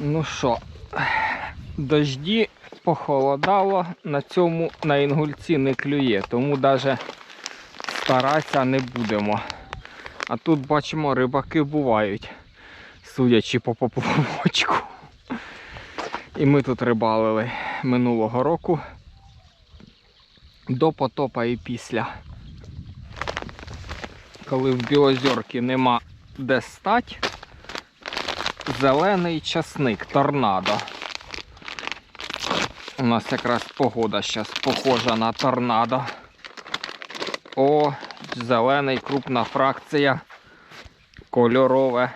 Ну що, дожді похолодало, на цьому на інгульці не клює, тому навіть старатися не будемо. А тут бачимо, рибаки бувають, судячи по поплавочку. І ми тут рибалили минулого року до потопа і після. Коли в Білозерці нема де стать, зелений часник, торнадо. У нас якраз погода зараз похожа на торнадо. О, зелений, крупна фракція, кольорове,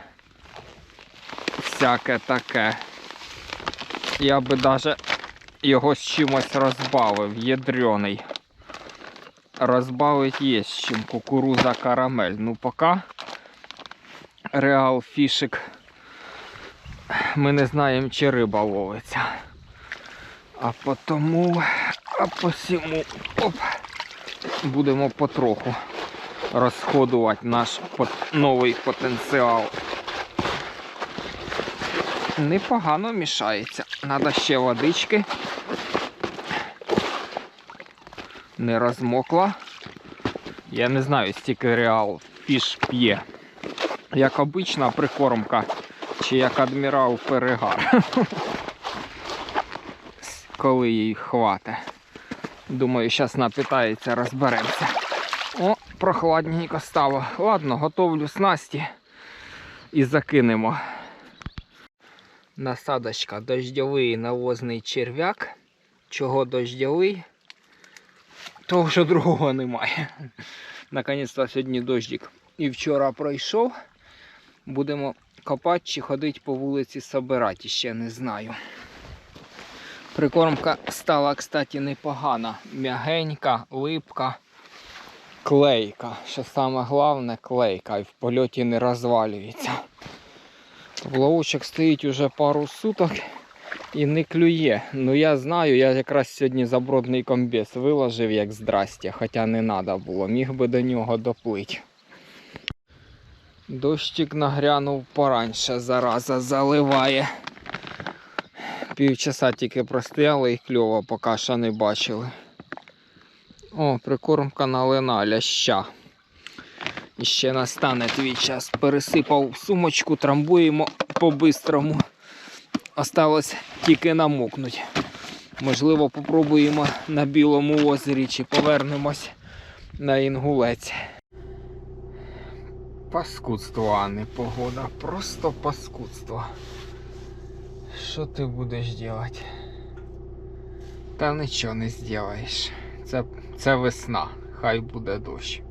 всяке таке. Я би даже його з чимось розбавив, ядрений. Розбавить є з чим кукуруза карамель. Ну поки реал фішик. Ми не знаємо, чи риба ловиться. А потому, а посіму, оп, будемо потроху розходувати наш пот- новий потенціал. Непогано мішається. Надо ще водички. Не розмокла. Я не знаю, стільки реал фіш п'є. Як обична прикормка, чи як адмірал перегар. Коли їй хватить. Думаю, зараз напитається, розберемося. О, прохладненько стало. Ладно, готовлю снасті і закинемо. Насадочка дождьовий навозний черв'як. Чого дождьовий? Того, що другого немає. Наконець-то сьогодні дождик. І вчора пройшов. Будемо копати чи ходити по вулиці собирати, ще не знаю. Прикормка стала, кстати, непогана. М'ягенька, липка, клейка. Що саме головне, клейка і в польоті не розвалюється. Вловочок стоїть уже пару суток і не клює. Ну я знаю, я якраз сьогодні забродний комбез виложив як здрастя, хоча не треба було, міг би до нього доплити. Дощик нагрянув пораньше, зараза заливає. Півчаса тільки простояли і кльово поки що не бачили. О, прикормка на лина ляща. І ще настане твій час. Пересипав сумочку, трамбуємо по-бистрому. Осталось тільки намокнуть. Можливо, попробуємо на білому озері чи повернемось на інгулець. Паскудство, а не погода. Просто паскудство. Що ти будеш робити? Та нічого не зробиш. Це, це весна, хай буде дощ.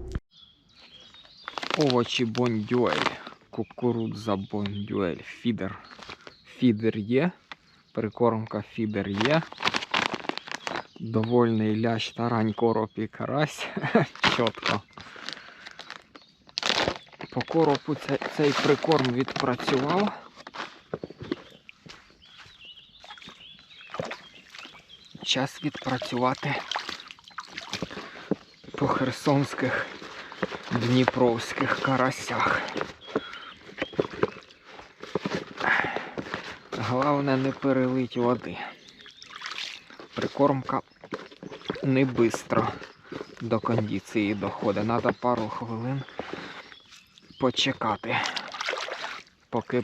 Овочі бондюель. Кукурудза бондюель. Фідер. Фідер є. Прикормка фідер є. Довольний лящ, тарань, короб карась. Чітко. По коропу цей, прикорм відпрацював. Час відпрацювати по херсонських дніпровських карасях. Головне не перелить води. Прикормка не бистро до кондиції доходить. Треба пару хвилин почекати, поки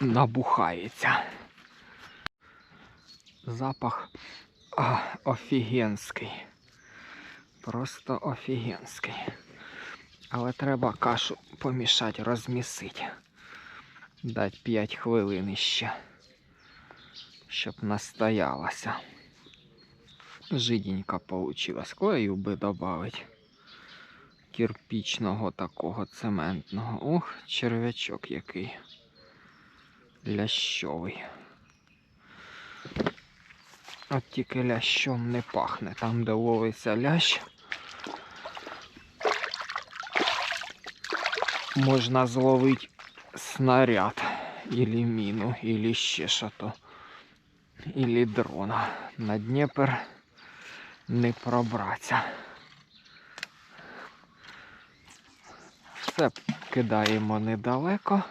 набухається. Запах а, офігенський. Просто офігенський. Але треба кашу помішати, розмісити. Дать 5 хвилин іще, щоб настоялася. Жиденька получилась. Клею би додати. Кирпічного такого цементного. Ох, черв'ячок який. Лящовий. От тільки лящом не пахне. Там, де ловиться лящ, можна зловити снаряд, ілі міну, ілі ще що-то, ілі дрона. На Дніпр не пробратися. Все кидаємо недалеко.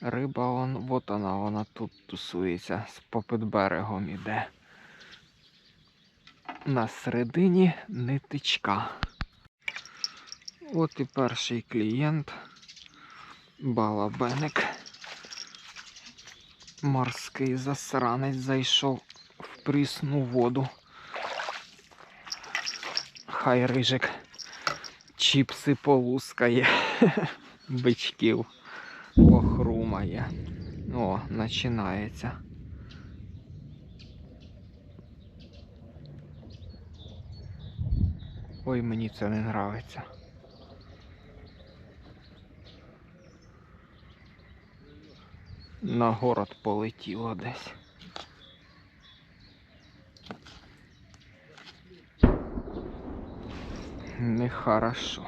Риба, вон, вот вона, вона тут тусується, з попід берегом іде. На середині нитичка. От і перший клієнт. Балабеник. Морський засранець зайшов в прісну воду. Хай рижик чіпси полускає, бичків похрумає. О, починається. Ой, мені це не нравиться. На город полетіло десь. Нехорошо.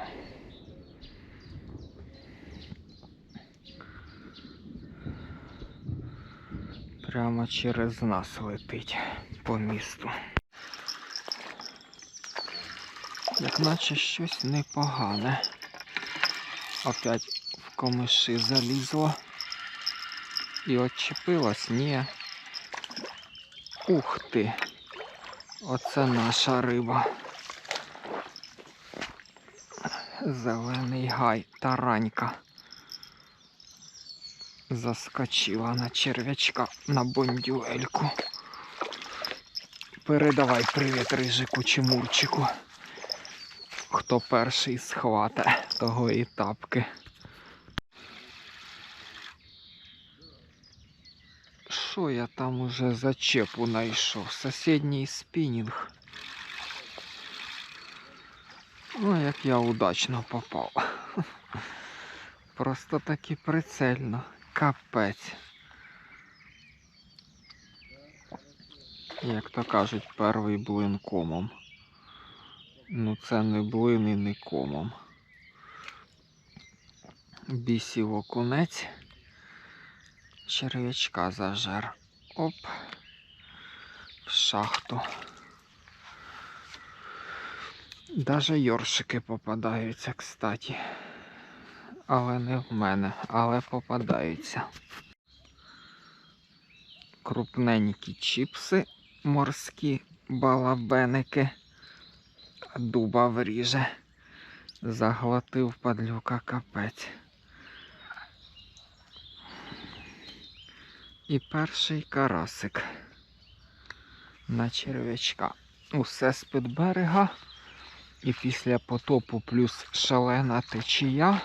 Прямо через нас летить по місту. Як наче щось непогане. Опять в комиші залізло. І отчепилось? Ні. Ух ти. Оце наша риба. Зелений гай таранька. Заскочила на черв'ячка на бондюельку. Передавай привіт рижику чи мурчику. Хто перший схвата, того і тапки. Що я там уже за чепу знайшов? Сусідній спінінг. Ну, як я удачно попав. Просто таки прицельно. Капець. Як то кажуть, перший блин комом. Ну це не блин і не комом. Бісів окунець. Черв'ячка зажер. Оп. В шахту. Даже йоршики попадаються, кстати. Але не в мене, але попадаються. Крупненькі чіпси морські балабеники. Дуба вріже. Заглотив падлюка капець. І перший карасик на черв'ячка. Усе з-під берега. І після потопу плюс шалена течія.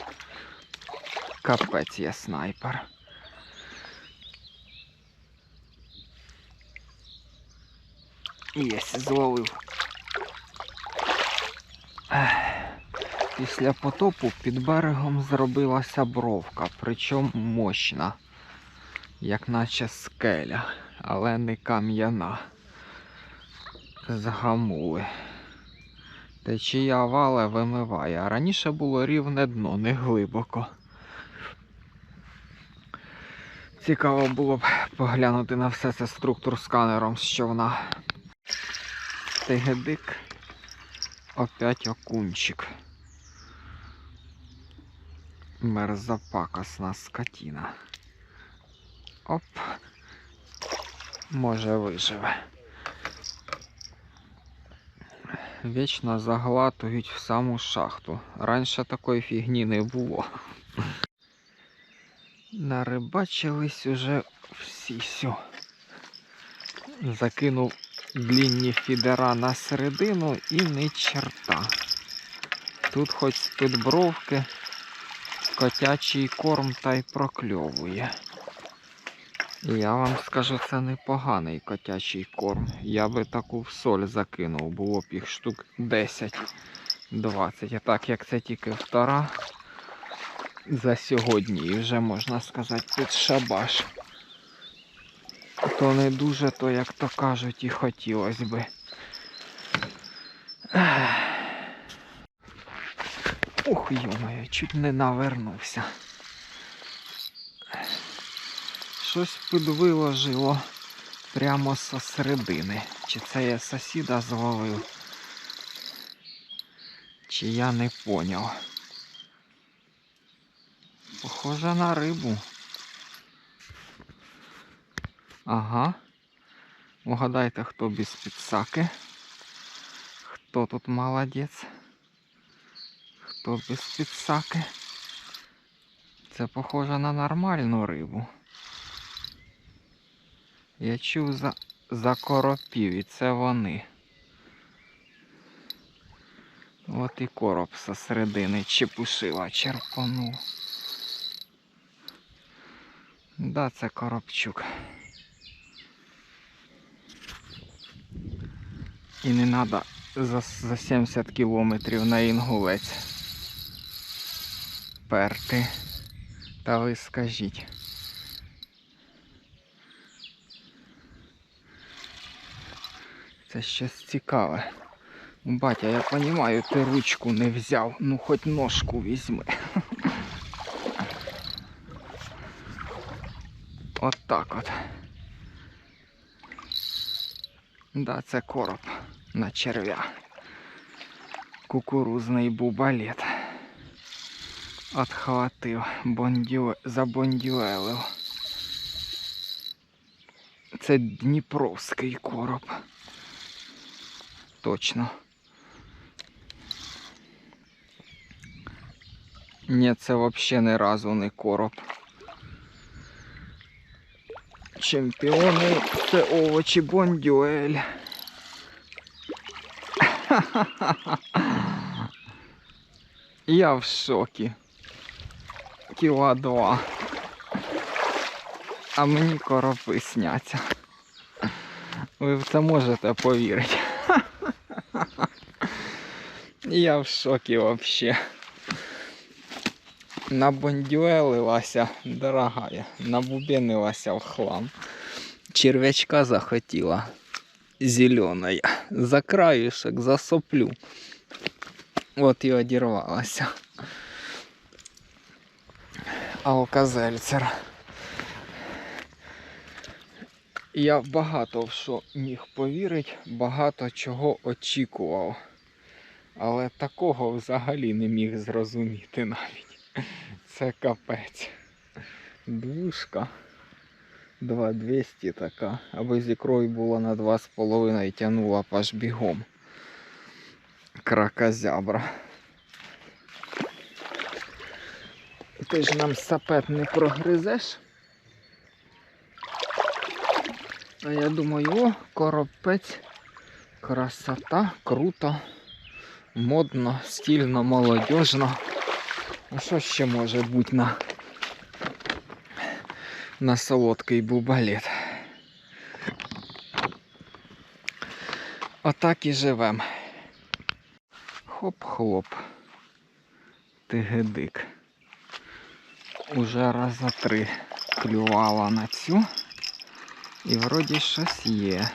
Капець є снайпер. Єсь, зловив. Після потопу під берегом зробилася бровка, причому мощна, як наче скеля, але не кам'яна. Згамули. Течія вале вимиває, раніше було рівне дно, не глибоко. Цікаво було б поглянути на все це структур сканером з човна. Тигедик. Опять окунчик. Мерзопакосна скотина. Оп. Може виживе. Вічно заглатують в саму шахту. Раніше такої фігні не було. Нарибачились уже всі сю. Закинув длінні фідера на середину і не черта. Тут хоч з-під бровки котячий корм та й прокльовує. Я вам скажу, це непоганий котячий корм. Я би таку в соль закинув, було б їх штук 10-20. А так як це тільки втора за сьогодні, і вже можна сказати під шабаш. То не дуже, то як то кажуть, і хотілося би. Ух, йомаю, чуть не навернувся. Щось підвиложило прямо зі середини. Чи це я сусіда зловив? Чи я не поняв. Похоже на рибу. Ага. Угадайте, хто без підсаки. Хто тут молодець? Хто без підсаки? Це похоже на нормальну рибу. Я чув за, за коропів, і це вони. От і короб со середини чепушила черпанув. Да, це коробчук. І не треба за, за 70 кілометрів на інгулець перти. Та ви скажіть. Це щось цікаве. Батя, я розумію, ти ручку не взяв, ну хоч ножку візьми. От так от. Да, це короб на черв'я. Кукурузний бубалет. Отхватив, бондю... забондюелив. Це Дніпровський короб. Точно. Ні, це взагалі ні разу не короб. Чемпіони це овочі бондюель. Я в шокі. Кіла два. А мені коропи сняться. Ви в це можете повірити. Я в шокі взагалі. Набондюелилася, дорогая, набубенилася в хлам. Червячка захотіла зеленая. За краюшек, за соплю. От і одірвалася. Алказельцер. Я багато в що міг повірити, багато чого очікував. Але такого взагалі не міг зрозуміти навіть. Це капець. Двушка. 2200 така. Аби з ікрою було на 2,5 і тягнула аж бігом. Кракозябра. Ти ж нам сапет не прогризеш? А я думаю, о, коропець, красота, круто, модно, стильно, молодежно. А що ще може бути на, на солодкий бубалет? Отак і живем. Хоп-хлоп. Тигедик. Уже раза три клювала на цю. І вроді щось є.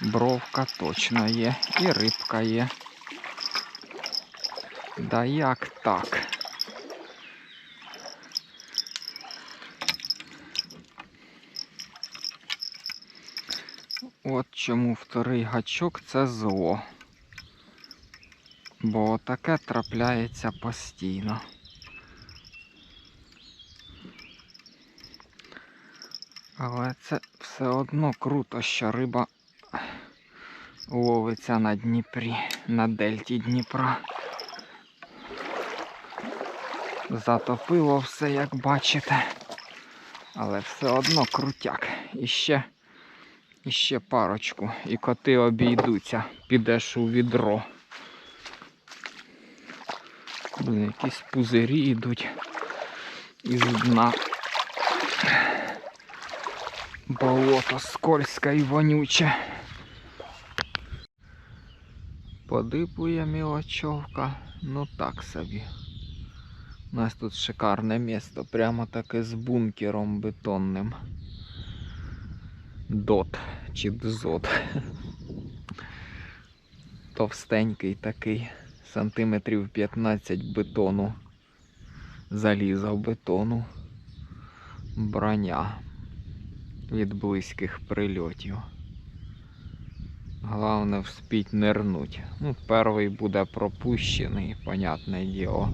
Бровка точно є. І рибка є. Да як так? От чому вторий гачок це зло. Бо таке трапляється постійно. Але це все одно круто, що риба ловиться на Дніпрі, на дельті Дніпра. Затопило все, як бачите. Але все одно крутяк. І ще, і ще парочку. І коти обійдуться. Підеш у відро. Блін, якісь пузирі йдуть із дна. Болото скользке і вонюче. Подипує мілочовка, ну так собі. У нас тут шикарне місто, прямо таке з бункером бетонним. Дот чи дзот. Товстенький такий, сантиметрів 15 бетону. Заліза бетону. Броня від близьких прильотів. Головне вспіть нирнуть. Ну, перший буде пропущений, понятне діло.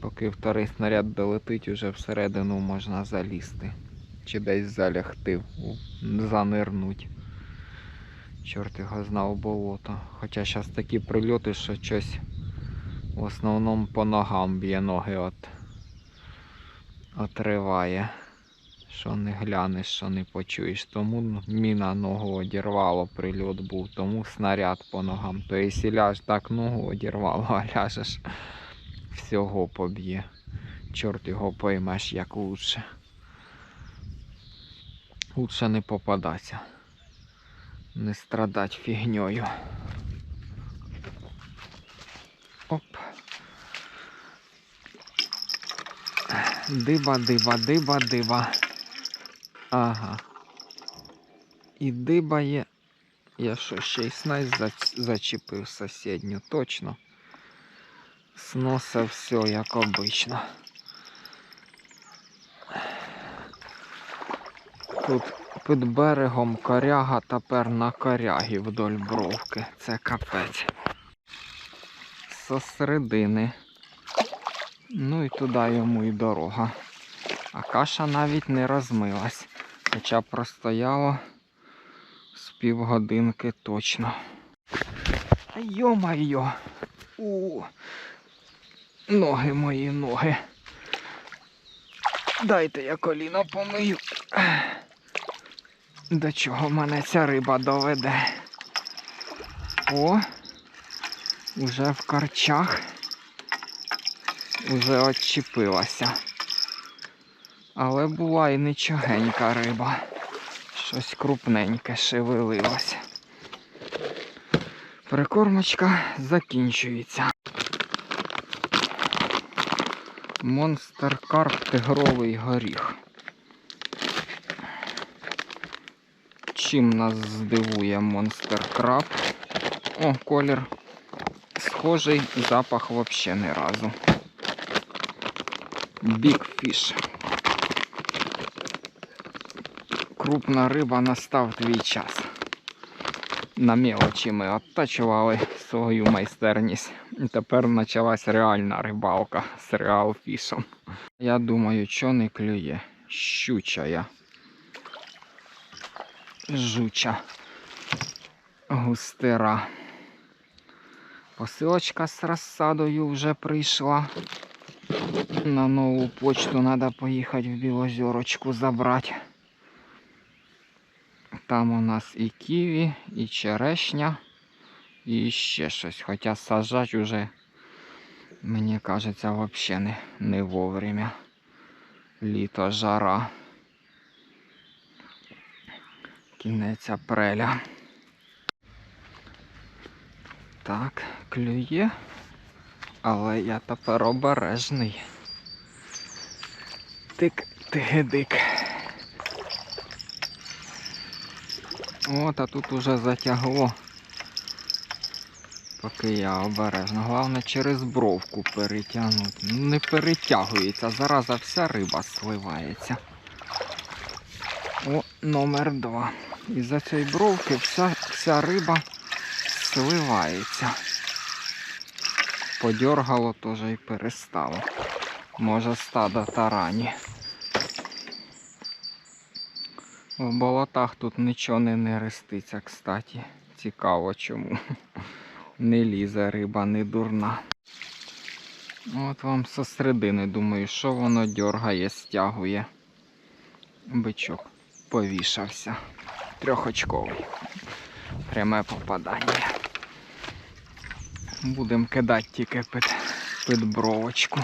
Поки вторий снаряд долетить, уже всередину можна залізти. Чи десь залягти, занирнуть. Чорт його знав болото. Хоча зараз такі прильоти, що щось в основному по ногам б'є ноги от отриває. Що не глянеш, що не почуєш. Тому міна ногу одірвало, прильот був, тому снаряд по ногам. То якщо ляж так ногу одірвало, а ляжеш, всього поб'є. Чорт його поймеш як лучше. Лучше не попадатися. Не страдать фігньою. Оп. Диба, диба, диба, диба. Ага. І диба є. Я що, ще й снасть зачепив сусідню, точно. Сноса все, як обично. Тут під берегом коряга тепер на корягі вдоль бровки. Це капець. Со середини. Ну і туди йому і дорога. А каша навіть не розмилась. Хоча простояло з півгодинки точно. Йо-майо! У ноги мої ноги. Дайте я коліно помию. До чого мене ця риба доведе? О, уже в корчах. Уже отчепилася. Але була і нічогенька риба. Щось крупненьке шевелилося. Прикормочка закінчується. Монстер карп тигровий горіх. Чим нас здивує монстер краб? О, колір схожий, запах взагалі не разу. Big Fish. Крупна риба настав твій час. На мелочі ми оттачували свою майстерність. І тепер почалась реальна рибалка з реалфішем. Я думаю, що не клює. Щуча я. Жуча. Густера. Посилочка з розсадою вже прийшла. На нову почту треба поїхати в Білозерочку забрати. Там у нас і ківі, і черешня, і ще щось. Хоча сажати вже, мені кажеться, взагалі не, не вовремя. Літо жара. Кінець апреля. Так, клює. Але я тепер обережний. Тик-тигидик. От, а тут уже затягло. Поки я обережно. Головне через бровку перетягнути. Ну, Не перетягується, зараза вся риба сливається. О, номер два. Із-за цієї бровки вся, вся риба сливається. Подьоргало теж і перестало. Може стадо тарані. В болотах тут нічого не нереститься, кстати. Цікаво чому. Не лізе риба, не дурна. От вам со середини думаю, що воно дьоргає, стягує. Бичок повішався. Трьохочковий. Пряме попадання. Будемо кидати тільки під, під бровочку.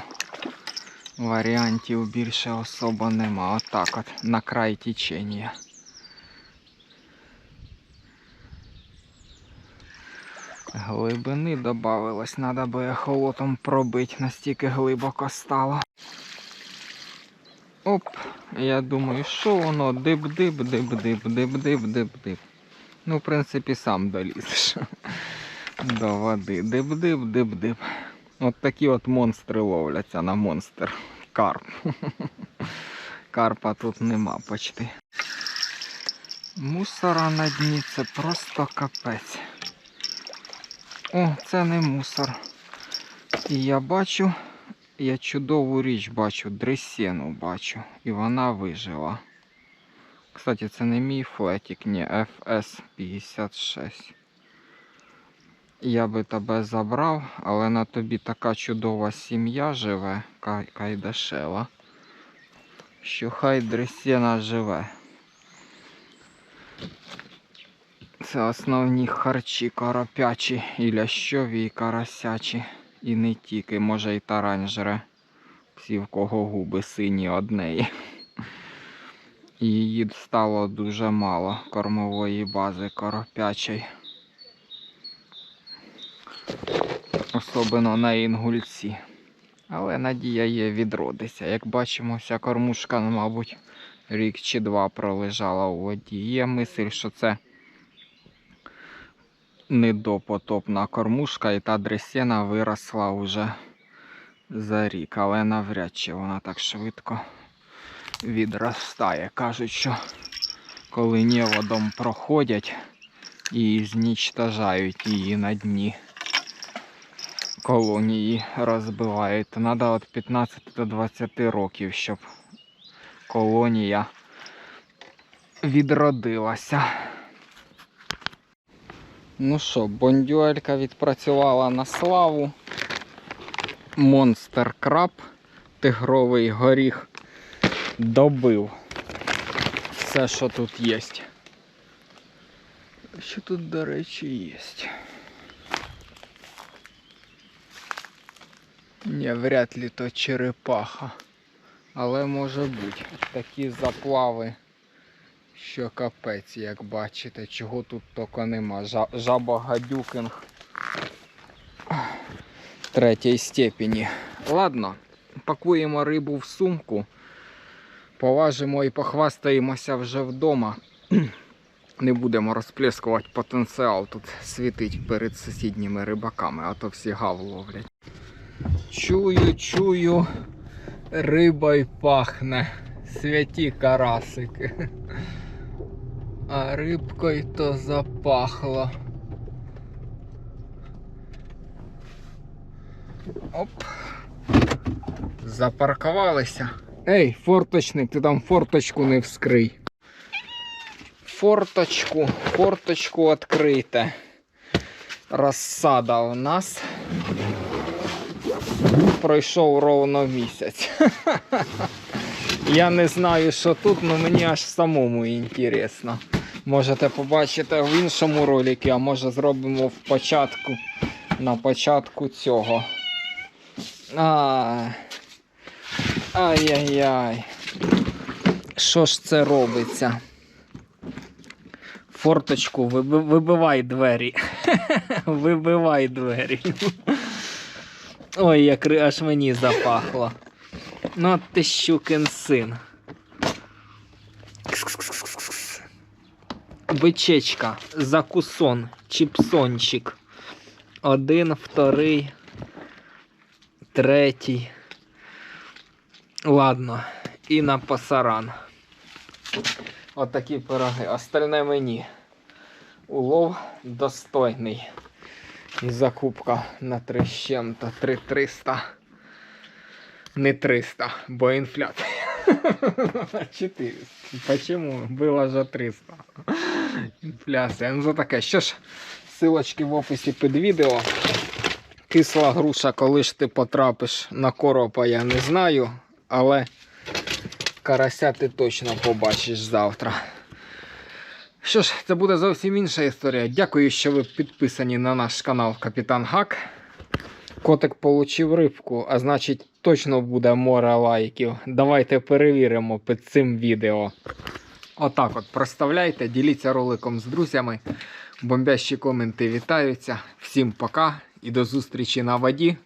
Варіантів більше особо нема. Отак от на край течення. Глибини додавилось, треба би ехолотом пробити, настільки глибоко стало. Оп, я думаю, що воно дип-дип, дип-дип, дип-дип, дип-дип. Ну, в принципі, сам долізеш до води. Дип-дип, дип-дип. От такі от монстри ловляться на монстр. Карп. Карпа тут нема почти. Мусора на дні це просто капець. О, це не мусор. І я бачу, я чудову річ бачу, дресену бачу, і вона вижила. Кстати, це не мій флетік, ні, FS56. Я би тебе забрав, але на тобі така чудова сім'я живе, Кай- Кайдашева, що хай дресена живе. Це основні харчі карапячі, і лящові, і карасячі. І не тільки, може і тарань жре. Всі в кого губи сині однеї. Її стало дуже мало кормової бази коропячої. Особливо на інгульці. Але надія є відродиться. Як бачимо, вся кормушка, мабуть, рік чи два пролежала у воді. Є мисль, що це недопотопна кормушка, і та дресена виросла уже за рік, але навряд чи вона так швидко відростає. Кажуть, що коли неводом проходять і знічтажають її на дні колонії розбивають, то треба від 15 до 20 років, щоб колонія відродилася. Ну що, бондюелька відпрацювала на славу. Монстер краб, тигровий горіх добив все, що тут є. Що тут, до речі, є? Ні, вряд ли то черепаха. Але може бути. Такі заплави, що капець, як бачите, чого тут тільки нема. Жаба гадюкинг третьої степені. Ладно, пакуємо рибу в сумку, поважимо і похвастаємося вже вдома. Не будемо розплескувати потенціал тут світить перед сусідніми рибаками, а то всі гав ловлять. Чую, чую, риба й пахне. Святі карасики. А рибкою то запахло. Оп. Запаркувалися. Ей, форточник, ти там форточку не вскрий. Форточку, форточку відкрийте. Розсада у нас. Пройшов ровно місяць. Я не знаю, що тут, але мені аж самому інтересно. Можете побачити в іншому ролику, а може зробимо в початку на початку цього. А. Ай-яй-яй. Що ж це робиться? Форточку, виби- вибивай двері. Вибивай двері. Ой, як аж мені запахло. Ну, ти щукин син. Бичечка, закусон, чіпсончик. Один, вторий, третій. Ладно, і на пасаран. Отакі пироги. Остальне мені. Улов достойний. І закупка на 3 з чим-то 3300. Не 300, бо інфляція. 400. Почему? Было же 300. Інфляція. Ну то таке. Що ж, силочки в описі під відео. Кисла груша, коли ж ти потрапиш на коропа, я не знаю, але карася ти точно побачиш завтра. Що ж, це буде зовсім інша історія. Дякую, що ви підписані на наш канал Капітан Гак. Котик получив рибку, а значить точно буде море лайків. Давайте перевіримо під цим відео. Отак от проставляйте, діліться роликом з друзями. Бомбящі коменти вітаються. Всім пока і до зустрічі на воді.